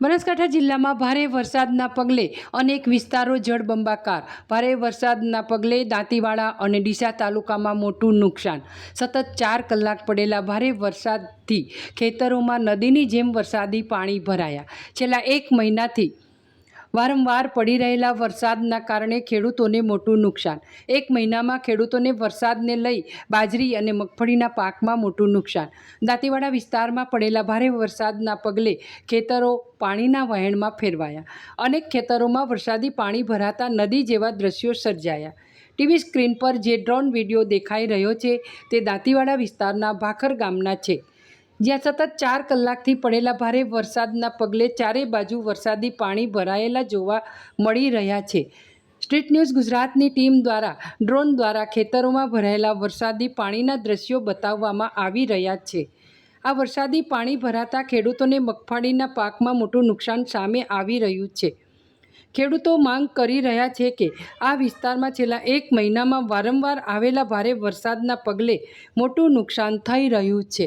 બનાસકાંઠા જિલ્લામાં ભારે વરસાદના પગલે અનેક વિસ્તારો જળબંબાકાર. ભારે વરસાદના પગલે દાંતીવાડા અને ડીસા તાલુકામાં મોટું નુકસાન. સતત ચાર કલાક પડેલા ભારે વરસાદથી ખેતરોમાં નદીની જેમ વરસાદી પાણી ભરાયા. છેલ્લા એક મહિનાથી વારંવાર પડી રહેલા વરસાદના કારણે ખેડૂતોને મોટું નુકસાન. એક મહિનામાં ખેડૂતોને વરસાદને લઈ બાજરી અને મગફળીના પાકમાં મોટું નુકસાન. દાંતીવાડા વિસ્તારમાં પડેલા ભારે વરસાદના પગલે ખેતરો પાણીના વહેણમાં ફેરવાયા અનેક ખેતરોમાં વરસાદી પાણી ભરાતા નદી જેવા દ્રશ્યો સર્જાયા. ટીવી સ્ક્રીન પર જે ડ્રોન વીડિયો દેખાઈ રહ્યો છે તે દાંતીવાડા વિસ્તારના ભાખર ગામના છે. જ્યાં સતત ચાર કલાકથી પડેલા ભારે વરસાદના પગલે ચારે બાજુ વરસાદી પાણી ભરાયેલા જોવા મળી રહ્યા છે. સ્ટ્રીટ ન્યૂઝ ગુજરાતની ટીમ દ્વારા, ડ્રોન દ્વારા ખેતરોમાં ભરાયેલા વરસાદી પાણીના દ્રશ્યો બતાવવામાં આવી રહ્યા છે. આ વરસાદી પાણી ભરાતા ખેડૂતોને મગફળીના પાકમાં મોટું નુકસાન સામે આવી રહ્યું છે. ખેડૂતો માંગ કરી રહ્યા છે કે, આ વિસ્તારમાં છેલ્લા એક મહિનામાં વારંવાર આવેલા ભારે વરસાદના પગલે મોટું નુકસાન થઈ રહ્યું છે.